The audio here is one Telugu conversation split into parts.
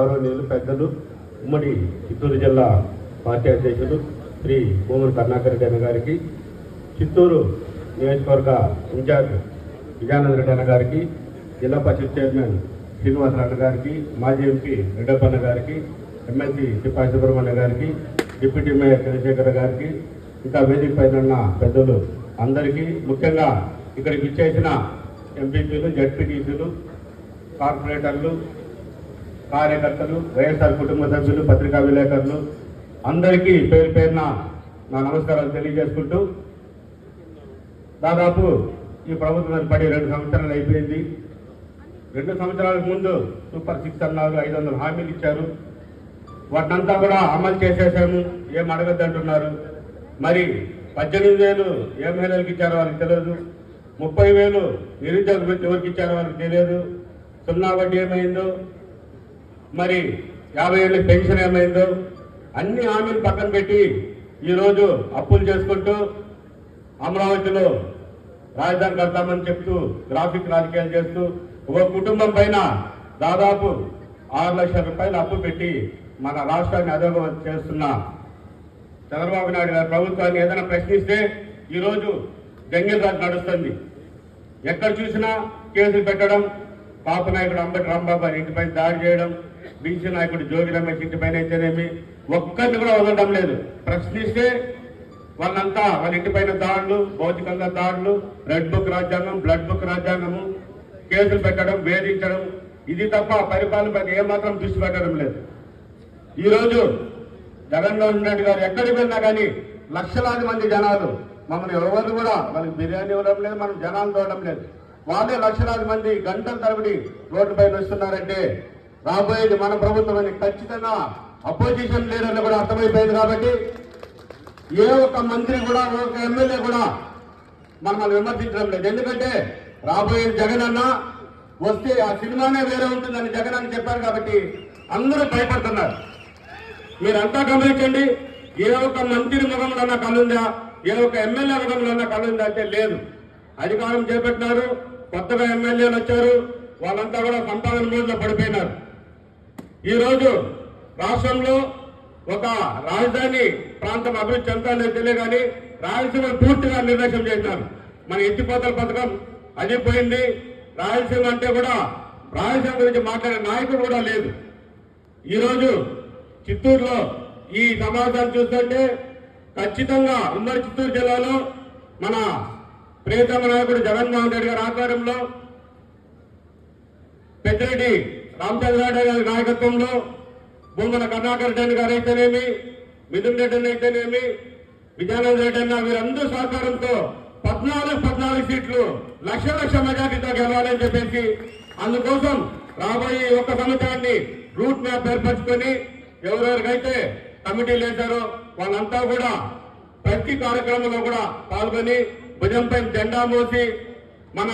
గౌరవనీయులు పెద్దలు ఉమ్మడి చిత్తూరు జిల్లా పార్టీ అధ్యక్షులు శ్రీ కోమూరు కరుణాకర్ రెడ్డి గారికి చిత్తూరు నియోజకవర్గ ఇన్ఛార్జ్ విజయానంద రెడ్డి అన్న గారికి జిల్లా పరిషత్ చైర్మన్ శ్రీనివాసరావు గారికి మాజీ ఎంపీ రెడ్డప్పన్న గారికి ఎమ్మెల్సీ సిపాయి సుబ్రహ్మణ్య గారికి డిప్యూటీ మేయర్ చంద్రశేఖర్ గారికి ఇంకా వేదిక పైన ఉన్న పెద్దలు అందరికీ ముఖ్యంగా ఇక్కడికి ఇచ్చేసిన ఎంపీపీలు జడ్పీటీసీలు కార్పొరేటర్లు కార్యకర్తలు వైఎస్ఆర్ కుటుంబ సభ్యులు పత్రికా విలేకరులు అందరికీ పేరు పేరున నా నమస్కారాలు తెలియజేసుకుంటూ దాదాపు ఈ ప్రభుత్వం పడి రెండు సంవత్సరాలు అయిపోయింది. రెండు సంవత్సరాలకు ముందు సూపర్ సిక్స్ అన్నారు ఐదు వందల హామీలు ఇచ్చారు. వాటినంతా కూడా అమలు చేసేసాము ఏం అడగద్దంటున్నారు మరి పద్దెనిమిది వేలు ఏ మహిళలకు ఇచ్చారో వాళ్ళకి తెలియదు. ముప్పై వేలు నిరుద్యోగ ఎవరికి ఇచ్చారో వాళ్ళకి తెలియదు. సున్నా వడ్డీ ఏమైందో మరి యాభై ఏళ్ళ పెన్షన్ ఏమైందో అన్ని హామీలు పక్కన పెట్టి ఈరోజు అప్పులు చేసుకుంటూ అమరావతిలో రాజధాని కడతామని చెప్తూ గ్రాఫిక్ రాజకీయాలు చేస్తూ ఒక కుటుంబం పైన దాదాపు ఆరు లక్షల రూపాయలు అప్పు పెట్టి మన రాష్ట్రాన్ని అధోగతి చేస్తున్న చంద్రబాబు నాయుడు గారి ప్రభుత్వాన్ని ఏదైనా ప్రశ్నిస్తే ఈరోజు జంగిల్ రాజు నడుస్తుంది. ఎక్కడ చూసినా కేసులు పెట్టడం పాప నాయకుడు అంబటి రాంబాబు ఇంటిపై దాడి చేయడం బీసీ నాయకుడు జోగి రమేష్ ఇంటిపైన అయితేనేమి ఒక్కరిని కూడా వదలడం లేదు. ప్రశ్నిస్తే వాళ్ళంతా వాళ్ళ ఇంటిపైన దాడులు భౌతికంగా దాడులు రెడ్ బుక్ రాజ్యాంగం బ్లడ్ బుక్ రాజ్యాంగము కేసులు పెట్టడం వేధించడం ఇది తప్ప పరిపాలనపై ఏమాత్రం దృష్టి పెట్టడం లేదు. ఈరోజు జగన్మోహన్ రెడ్డి గారు ఎక్కడికి వెళ్ళినా కానీ లక్షలాది మంది జనాలు మమ్మల్ని ఎవరు కూడా వాళ్ళకి బిర్యానీ ఇవ్వడం లేదు మనం జనాలు చూడడం లేదు. వాళ్ళే లక్షలాది మంది గంటల తరబడి రోడ్డు పైన వస్తున్నారంటే రాబోయేది మన ప్రభుత్వం అని ఖచ్చితంగా అపోజిషన్ లీడర్లు కూడా అర్థమైపోయింది కాబట్టి ఏ ఒక్క మంత్రి కూడా ఒక ఎమ్మెల్యే కూడా మనల్ని విమర్శించడం లేదు. ఎందుకంటే రాబోయేది జగన్ అన్న వస్తే ఆ సినిమానే వేరే ఉంటుందని జగన్ అని చెప్పారు కాబట్టి అందరూ భయపడుతున్నారు. మీరంతా గమనించండి ఏ ఒక్క మంత్రి ముఖంలో ఉన్న కళ్ళుందా ఏ ఒక్క ఎమ్మెల్యే ముఖంలో ఉన్న కళ్ళుందా అంటే లేదు. అధికారం చేపట్టినారు కొత్తగా ఎమ్మెల్యేలు వచ్చారు వాళ్ళంతా కూడా సంపాదన మూడులో పడిపోయినారు. ఈరోజు రాష్ట్రంలో ఒక రాజధాని ప్రాంతం అభివృద్ధి చెందాలని తెలియగాని రాయలసీమ పూర్తిగా నిర్లక్ష్యం చేసినారు. మన ఎత్తిపోతల పథకం అది పోయింది. రాయలసీమ అంటే కూడా రాయలసీమ గురించి మాట్లాడే నాయకుడు కూడా లేదు. ఈరోజు చిత్తూరులో ఈ సమావేశాన్ని చూస్తుంటే ఖచ్చితంగా ఉమ్మడి చిత్తూరు జిల్లాలో మన ప్రియతమ నాయకుడు జగన్మోహన్ రెడ్డి గారి ఆధ్వర్యంలో పెద్దిరెడ్డి రామచంద్రారెడ్డి గారి నాయకత్వంలో భూమన కర్ణాకర్ రెడ్డి గారు అయితేనేమి మిథున్ రెడ్డి అయితేనేమి విజయానంద రెడ్డి అన్న వీరందరూ సహకారంతో పద్నాలుగు పద్నాలుగు సీట్లు లక్ష లక్ష మెజార్టీతో గెలవాలని చెప్పేసి అందుకోసం రాబోయే ఒక్క సంవత్సరాన్ని రూట్ మ్యాప్ ఏర్పరచుకొని ఎవరెవరికైతే కమిటీలు వేశారో వాళ్ళంతా కూడా ప్రతి కార్యక్రమంలో కూడా పాల్గొని భుజంపై జెండా మోసి మన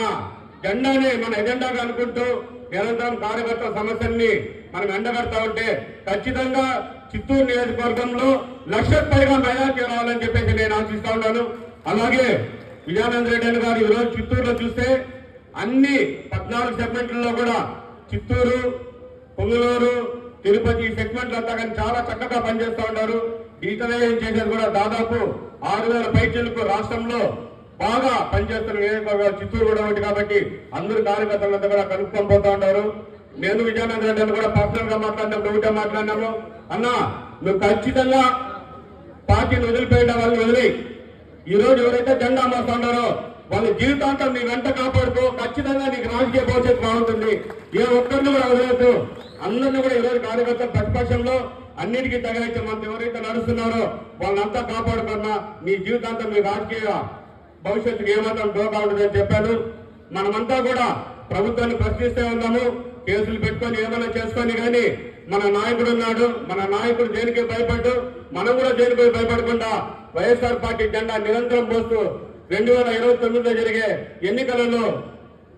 జెండాని మన ఎజెండాగా అనుకుంటూ నిరంతరం కార్యకర్త సమస్యల్ని మనం ఎండగడతా ఉంటే ఖచ్చితంగా చిత్తూరు నియోజకవర్గంలో లక్ష పైగా మెజార్టీ రావాలని చెప్పేసి నేను ఆశిస్తా ఉన్నాను. అలాగే విజయానంద రెడ్డి గారు ఈరోజు చిత్తూరులో చూస్తే అన్ని పద్నాలుగు సెగ్మెంట్లలో కూడా చిత్తూరు పొంగులూరు తిరుపతి ఈ సెగ్మెంట్లు అంతా కానీ చాలా చక్కగా పనిచేస్తూ ఉన్నారు. డిజిటలైజేషన్ చేసేది కూడా దాదాపు ఆరు వేల పైచలకు రాష్ట్రంలో బాగా పనిచేస్తున్న నియోజకవర్గాలు చిత్తూరు కూడా ఒకటి కాబట్టి అందరు కార్యకర్తలంతా కూడా కనుక్కొని పోతా ఉంటారు నేను విజయనగరం రెడ్డి కూడా పర్సనల్గా మాట్లాడినప్పుడు ఒకటే మాట్లాడినాము. అన్నా నువ్వు ఖచ్చితంగా పార్టీని వదిలిపోయిన వాళ్ళని వదిలి. ఈ రోజు ఎవరైతే జెండా మోస్తున్నారో వాళ్ళ జీవితాంతం నీ వెంట కాపాడుకో. ఖచ్చితంగా నీకు రాజకీయ భవిష్యత్తు బాగుంటుంది ఏ ఒక్కరిని కూడా వదలద్దు. అందరినీ కూడా ఈరోజు కార్యకర్తల ప్రతిపక్షంలో అన్నిటికీ తగిలించే మనం ఎవరైతే నడుస్తున్నారో వాళ్ళంతా కాపాడుకున్నా. నీ జీవితాంతం మీ రాజకీయ భవిష్యత్తుకు ఏమాత్రం డోకా ఉండదని చెప్పాను. మనమంతా కూడా ప్రభుత్వాన్ని ప్రశ్నిస్తే ఉన్నాము. కేసులు పెట్టుకొని ఏమైనా చేసుకొని కానీ మన నాయకుడు ఉన్నాడు. మన నాయకుడు దేనికి భయపడ్డు. మనం కూడా దేనికి భయపడకుండా వైఎస్ఆర్ పార్టీ జెండా నిరంతరం పోస్తూ రెండు వేల ఇరవై తొమ్మిదిలో జరిగే ఎన్నికలలో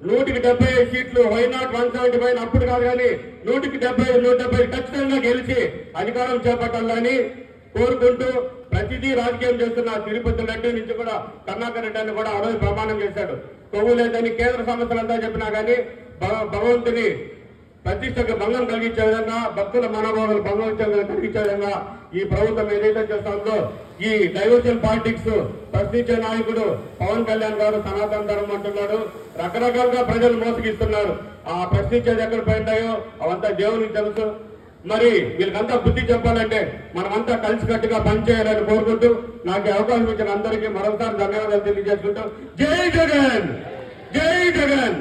నూటికి డెబ్బై ఐదు సీట్లు why not one seventy five అప్పుడు కాదు కానీ నూటికి డెబ్బై ఐదు నూట డెబ్బై ఖచ్చితంగా గెలిచి అధికారం చేపట్టాలని కోరుకుంటూ ప్రతిదీ రాజకీయం చేస్తున్న తిరుపతి రెడ్డి నుంచి కూడా కర్ణాకర్ రెడ్డి అని కూడా ఆ రోజు ప్రమాణం చేశాడు. కొవ్వు లేదని కేంద్ర సంస్థలంతా చెప్పినా కానీ భగవంతుని ప్రతిష్టకు భంగం కలిగించే విధంగా భక్తుల మనోభావాలు భంగం కలిగించే విధంగా ఈ ప్రభుత్వం ఏదైతే చేస్తుందో ఈ డైవర్షన్ పాలిటిక్స్ ప్రశ్నించే నాయకుడు పవన్ కళ్యాణ్ గారు సనాతన ధర్మం అంటున్నాడు. రకరకాలుగా ప్రజలు మోసగిస్తున్నారు. ఆ ప్రశ్నించేది ఎక్కడ పోయింటాయో అవంతా దేవునికి తెలుసు. మరి వీళ్ళకంతా బుద్ధి చెప్పాలంటే మనమంతా కలిసికట్టుగా పనిచేయాలని కోరుకుంటూ నాకు అవకాశం ఇచ్చిన అందరికీ మరొకసారి ధన్యవాదాలు తెలియజేసుకుంటూ జై జగన్! జై జగన్!